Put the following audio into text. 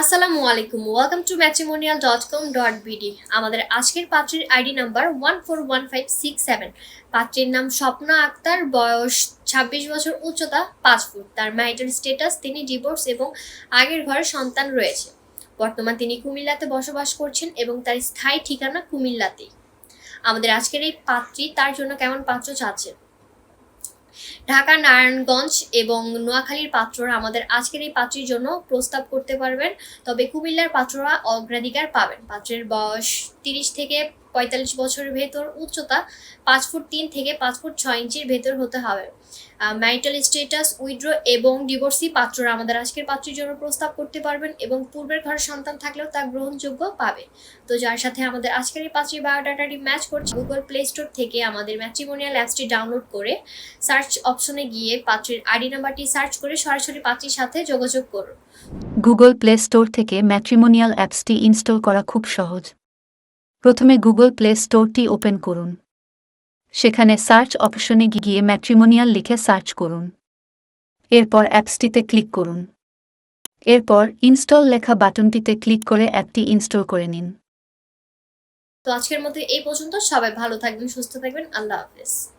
আসসালামু আলাইকুম। Welcome to matrimonial dot com dot BD আমাদের আজকের পাত্রীর ID number one four one five six seven পাত্রীর নাম স্বপ্না আক্তার, বয়স ছাব্বিশ বছর, উচ্চতা পাঁচ ফুট। তার ম্যারিটাল স্টেটাস তিনি ডিভোর্স এবং আগের ঘরে সন্তান রয়েছে। বর্তমান তিনি কুমিল্লাতে বসবাস করছেন এবং তার স্থায়ী ঠিকানা কুমিল্লাতেই। আমাদের আজকের এই পাত্রী, তার জন্য কেমন পাত্র চাচ্ছে ঢাকা, নারায়ণগঞ্জ এবং নোয়াখালীর পাত্ররা আমাদের আজকের এই পাত্রীর জন্য প্রস্তাব করতে পারবেন। তবে কুমিল্লার পাত্ররা অগ্রাধিকার পাবেন। পাত্রের বয়স তিরিশ থেকে পঁয়তাল্লিশ বছরের ভেতর উচ্চতা পাঁচ ফুট তিন থেকে পাঁচ ফুট ছয় ইঞ্চির ভেতর হতে হবে। ম্যারিটাল স্টেটাস উইড্রো এবং ডিভোর্সি পাত্ররা আমাদের আজকের পাত্রীর জন্য প্রস্তাব করতে পারবেন এবং পূর্বের ঘরের সন্তান থাকলেও তা গ্রহণযোগ্য পাবে। তো যার সাথে আমাদের আজকের এই পাত্রীর বায়োডাটাটি ম্যাচ করছে গুগল প্লে স্টোর থেকে আমাদের ম্যাট্রিমোনিয়াল অ্যাপসটি ডাউনলোড করে সার্চ অপশনে গিয়ে পাত্রীর আইডি নাম্বারটি সার্চ করে সরাসরি পাত্রীর সাথে যোগাযোগ করুন। গুগল প্লে স্টোর থেকে ম্যাট্রিমোনিয়াল অ্যাপসটি ইনস্টল করা খুব সহজ। প্রথমে গুগল প্লে স্টোরটি ওপেন করুন। সেখানে সার্চ অপশনে গিয়ে ম্যাট্রিমোনিয়াল লিখে সার্চ করুন। এরপর অ্যাপসটিতে ক্লিক করুন। এরপর ইনস্টল লেখা বাটনটিতে ক্লিক করে অ্যাপটি ইনস্টল করে নিন। তো আজকের মতো এই পর্যন্ত। সবাই ভালো থাকবেন, সুস্থ থাকবেন। আল্লাহ হাফেজ।